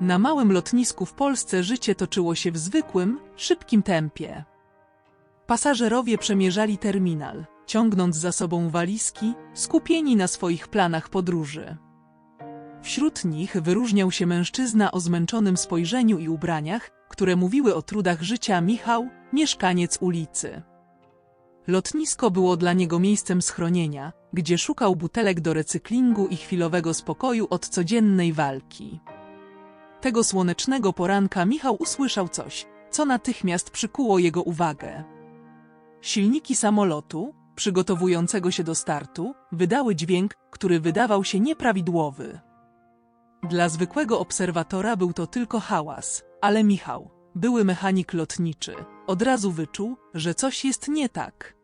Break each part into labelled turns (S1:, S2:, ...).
S1: Na małym lotnisku w Polsce życie toczyło się w zwykłym, szybkim tempie. Pasażerowie przemierzali terminal, ciągnąc za sobą walizki, skupieni na swoich planach podróży. Wśród nich wyróżniał się mężczyzna o zmęczonym spojrzeniu i ubraniach, które mówiły o trudach życia Michał, mieszkaniec ulicy. Lotnisko było dla niego miejscem schronienia, gdzie szukał butelek do recyklingu i chwilowego spokoju od codziennej walki. Tego słonecznego poranka Michał usłyszał coś, co natychmiast przykuło jego uwagę. Silniki samolotu, przygotowującego się do startu, wydały dźwięk, który wydawał się nieprawidłowy. Dla zwykłego obserwatora był to tylko hałas, ale Michał, były mechanik lotniczy, od razu wyczuł, że coś jest nie tak.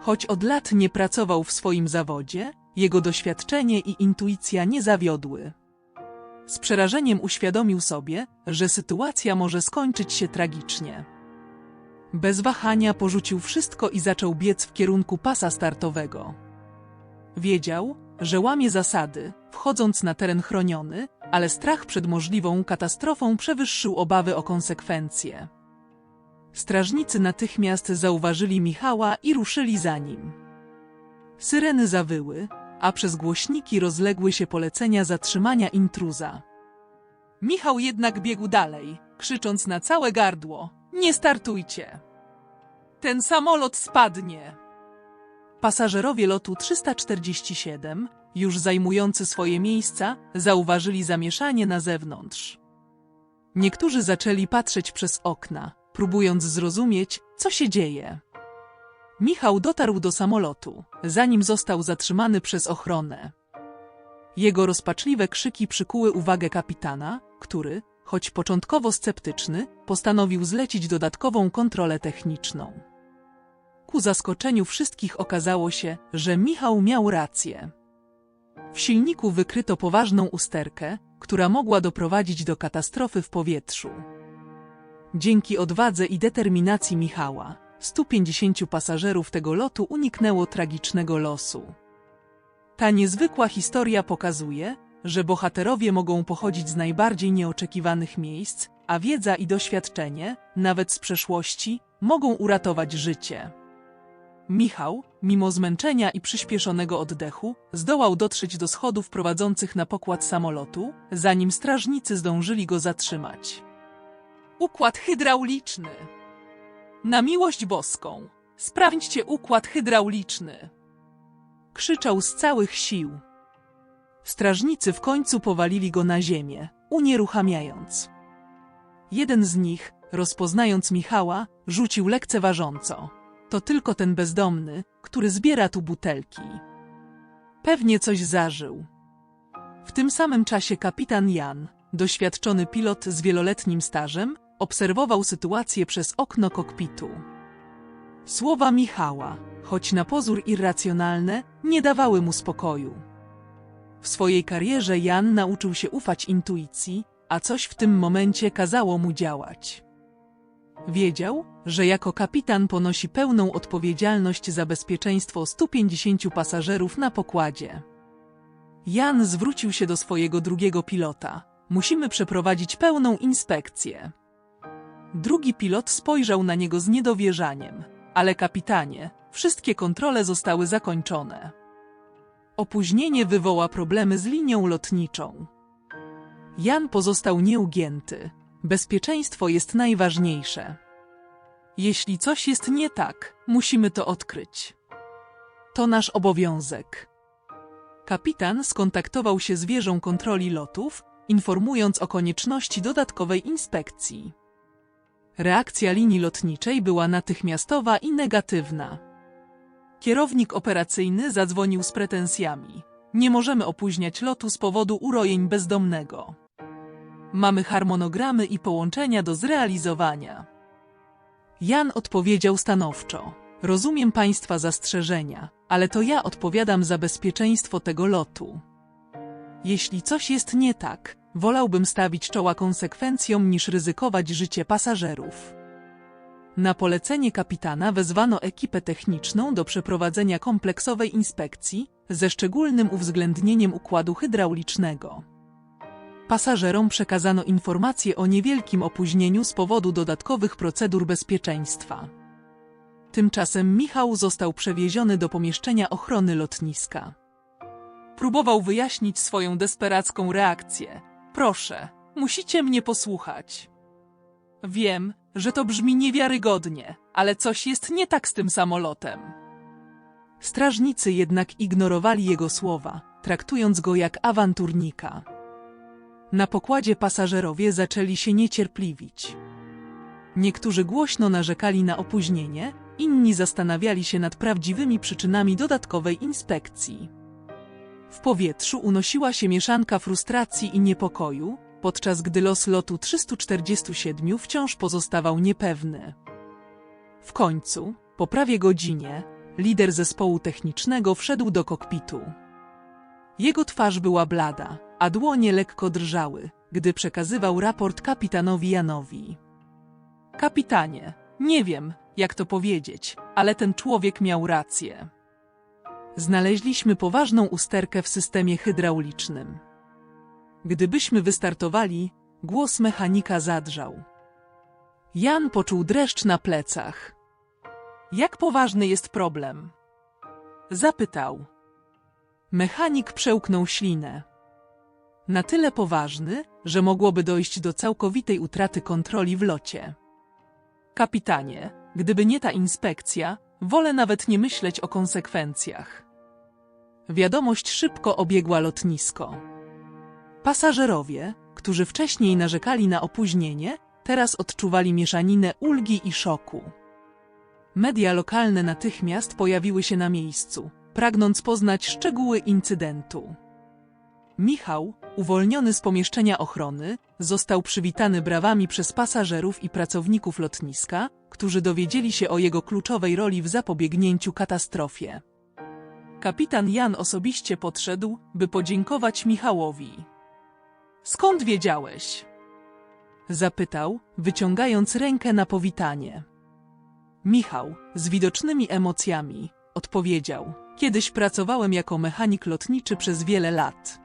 S1: Choć od lat nie pracował w swoim zawodzie, jego doświadczenie i intuicja nie zawiodły. Z przerażeniem uświadomił sobie, że sytuacja może skończyć się tragicznie. Bez wahania porzucił wszystko i zaczął biec w kierunku pasa startowego. Wiedział, że łamie zasady, wchodząc na teren chroniony, ale strach przed możliwą katastrofą przewyższył obawy o konsekwencje. Strażnicy natychmiast zauważyli Michała i ruszyli za nim. Syreny zawyły, a przez głośniki rozległy się polecenia zatrzymania intruza. Michał jednak biegł dalej, krzycząc na całe gardło: Nie startujcie! Ten samolot spadnie! Pasażerowie lotu 347, już zajmujący swoje miejsca, zauważyli zamieszanie na zewnątrz. Niektórzy zaczęli patrzeć przez okna, próbując zrozumieć, co się dzieje. Michał dotarł do samolotu, zanim został zatrzymany przez ochronę. Jego rozpaczliwe krzyki przykuły uwagę kapitana, który, choć początkowo sceptyczny, postanowił zlecić dodatkową kontrolę techniczną. Ku zaskoczeniu wszystkich okazało się, że Michał miał rację. W silniku wykryto poważną usterkę, która mogła doprowadzić do katastrofy w powietrzu. Dzięki odwadze i determinacji Michała, 150 pasażerów tego lotu uniknęło tragicznego losu. Ta niezwykła historia pokazuje, że bohaterowie mogą pochodzić z najbardziej nieoczekiwanych miejsc, a wiedza i doświadczenie, nawet z przeszłości, mogą uratować życie. Michał, mimo zmęczenia i przyspieszonego oddechu, zdołał dotrzeć do schodów prowadzących na pokład samolotu, zanim strażnicy zdążyli go zatrzymać. Układ hydrauliczny. Na miłość boską, sprawdźcie układ hydrauliczny. Krzyczał z całych sił. Strażnicy w końcu powalili go na ziemię, unieruchamiając. Jeden z nich, rozpoznając Michała, rzucił lekceważąco. To tylko ten bezdomny, który zbiera tu butelki. Pewnie coś zażył. W tym samym czasie kapitan Jan, doświadczony pilot z wieloletnim stażem, obserwował sytuację przez okno kokpitu. Słowa Michała, choć na pozór irracjonalne, nie dawały mu spokoju. W swojej karierze Jan nauczył się ufać intuicji, a coś w tym momencie kazało mu działać. Wiedział, że jako kapitan ponosi pełną odpowiedzialność za bezpieczeństwo 150 pasażerów na pokładzie. Jan zwrócił się do swojego drugiego pilota. Musimy przeprowadzić pełną inspekcję. Drugi pilot spojrzał na niego z niedowierzaniem. Ale kapitanie, wszystkie kontrole zostały zakończone. Opóźnienie wywoła problemy z linią lotniczą. Jan pozostał nieugięty. Bezpieczeństwo jest najważniejsze. Jeśli coś jest nie tak, musimy to odkryć. To nasz obowiązek. Kapitan skontaktował się z wieżą kontroli lotów, informując o konieczności dodatkowej inspekcji. Reakcja linii lotniczej była natychmiastowa i negatywna. Kierownik operacyjny zadzwonił z pretensjami. Nie możemy opóźniać lotu z powodu urojeń bezdomnego. Mamy harmonogramy i połączenia do zrealizowania. Jan odpowiedział stanowczo. Rozumiem Państwa zastrzeżenia, ale to ja odpowiadam za bezpieczeństwo tego lotu. Jeśli coś jest nie tak, wolałbym stawić czoła konsekwencjom niż ryzykować życie pasażerów. Na polecenie kapitana wezwano ekipę techniczną do przeprowadzenia kompleksowej inspekcji ze szczególnym uwzględnieniem układu hydraulicznego. Pasażerom przekazano informacje o niewielkim opóźnieniu z powodu dodatkowych procedur bezpieczeństwa. Tymczasem Michał został przewieziony do pomieszczenia ochrony lotniska. Próbował wyjaśnić swoją desperacką reakcję. Proszę, musicie mnie posłuchać. Wiem, że to brzmi niewiarygodnie, ale coś jest nie tak z tym samolotem. Strażnicy jednak ignorowali jego słowa, traktując go jak awanturnika. Na pokładzie pasażerowie zaczęli się niecierpliwić. Niektórzy głośno narzekali na opóźnienie, inni zastanawiali się nad prawdziwymi przyczynami dodatkowej inspekcji. W powietrzu unosiła się mieszanka frustracji i niepokoju, podczas gdy los lotu 347 wciąż pozostawał niepewny. W końcu, po prawie godzinie, lider zespołu technicznego wszedł do kokpitu. Jego twarz była blada, a dłonie lekko drżały, gdy przekazywał raport kapitanowi Janowi. Kapitanie, nie wiem, jak to powiedzieć, ale ten człowiek miał rację. Znaleźliśmy poważną usterkę w systemie hydraulicznym. Gdybyśmy wystartowali, głos mechanika zadrżał. Jan poczuł dreszcz na plecach. Jak poważny jest problem? Zapytał. Mechanik przełknął ślinę. Na tyle poważny, że mogłoby dojść do całkowitej utraty kontroli w locie. Kapitanie, gdyby nie ta inspekcja, wolę nawet nie myśleć o konsekwencjach. Wiadomość szybko obiegła lotnisko. Pasażerowie, którzy wcześniej narzekali na opóźnienie, teraz odczuwali mieszaninę ulgi i szoku. Media lokalne natychmiast pojawiły się na miejscu, pragnąc poznać szczegóły incydentu. Michał, uwolniony z pomieszczenia ochrony, został przywitany brawami przez pasażerów i pracowników lotniska, którzy dowiedzieli się o jego kluczowej roli w zapobiegnięciu katastrofie. Kapitan Jan osobiście podszedł, by podziękować Michałowi. Skąd wiedziałeś? Zapytał, wyciągając rękę na powitanie. Michał, z widocznymi emocjami, odpowiedział. Kiedyś pracowałem jako mechanik lotniczy przez wiele lat.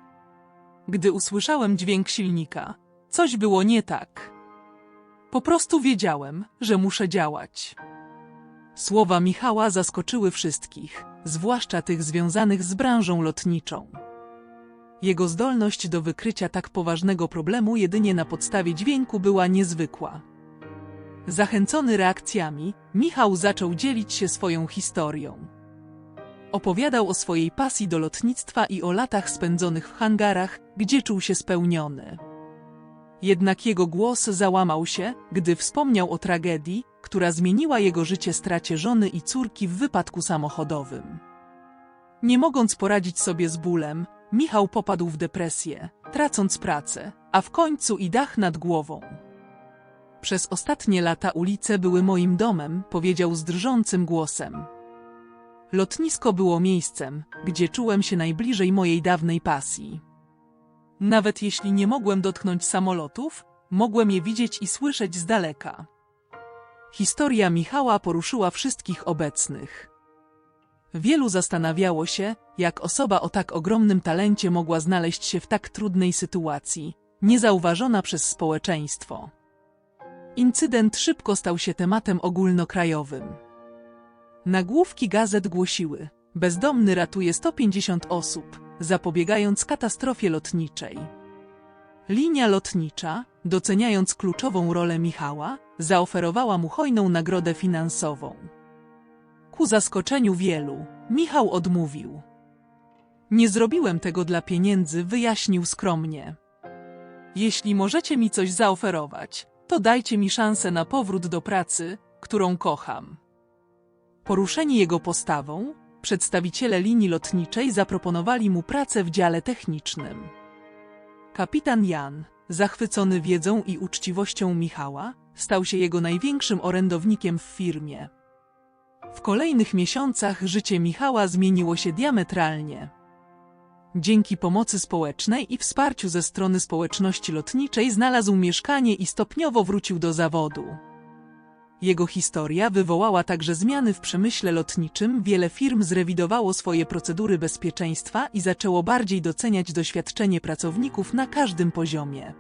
S1: Gdy usłyszałem dźwięk silnika, coś było nie tak. Po prostu wiedziałem, że muszę działać. Słowa Michała zaskoczyły wszystkich, zwłaszcza tych związanych z branżą lotniczą. Jego zdolność do wykrycia tak poważnego problemu jedynie na podstawie dźwięku była niezwykła. Zachęcony reakcjami, Michał zaczął dzielić się swoją historią. Opowiadał o swojej pasji do lotnictwa i o latach spędzonych w hangarach, gdzie czuł się spełniony. Jednak jego głos załamał się, gdy wspomniał o tragedii, która zmieniła jego życie stracie żony i córki w wypadku samochodowym. Nie mogąc poradzić sobie z bólem, Michał popadł w depresję, tracąc pracę, a w końcu i dach nad głową. Przez ostatnie lata ulice były moim domem, powiedział z drżącym głosem. Lotnisko było miejscem, gdzie czułem się najbliżej mojej dawnej pasji. Nawet jeśli nie mogłem dotknąć samolotów, mogłem je widzieć i słyszeć z daleka. Historia Michała poruszyła wszystkich obecnych. Wielu zastanawiało się, jak osoba o tak ogromnym talencie mogła znaleźć się w tak trudnej sytuacji, niezauważona przez społeczeństwo. Incydent szybko stał się tematem ogólnokrajowym. Nagłówki gazet głosiły: Bezdomny ratuje 150 osób, zapobiegając katastrofie lotniczej. Linia lotnicza, doceniając kluczową rolę Michała, zaoferowała mu hojną nagrodę finansową. Ku zaskoczeniu wielu, Michał odmówił. Nie zrobiłem tego dla pieniędzy, wyjaśnił skromnie. Jeśli możecie mi coś zaoferować, to dajcie mi szansę na powrót do pracy, którą kocham. Poruszeni jego postawą, przedstawiciele linii lotniczej zaproponowali mu pracę w dziale technicznym. Kapitan Jan, zachwycony wiedzą i uczciwością Michała, stał się jego największym orędownikiem w firmie. W kolejnych miesiącach życie Michała zmieniło się diametralnie. Dzięki pomocy społecznej i wsparciu ze strony społeczności lotniczej znalazł mieszkanie i stopniowo wrócił do zawodu. Jego historia wywołała także zmiany w przemyśle lotniczym, wiele firm zrewidowało swoje procedury bezpieczeństwa i zaczęło bardziej doceniać doświadczenie pracowników na każdym poziomie.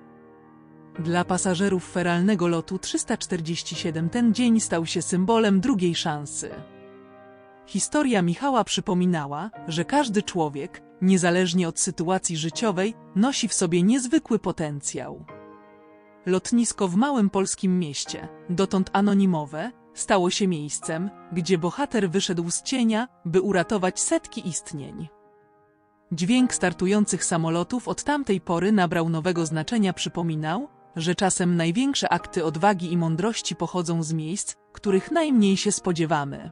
S1: Dla pasażerów feralnego lotu 347 ten dzień stał się symbolem drugiej szansy. Historia Michała przypominała, że każdy człowiek, niezależnie od sytuacji życiowej, nosi w sobie niezwykły potencjał. Lotnisko w małym polskim mieście, dotąd anonimowe, stało się miejscem, gdzie bohater wyszedł z cienia, by uratować setki istnień. Dźwięk startujących samolotów od tamtej pory nabrał nowego znaczenia, przypominał, że czasem największe akty odwagi i mądrości pochodzą z miejsc, których najmniej się spodziewamy.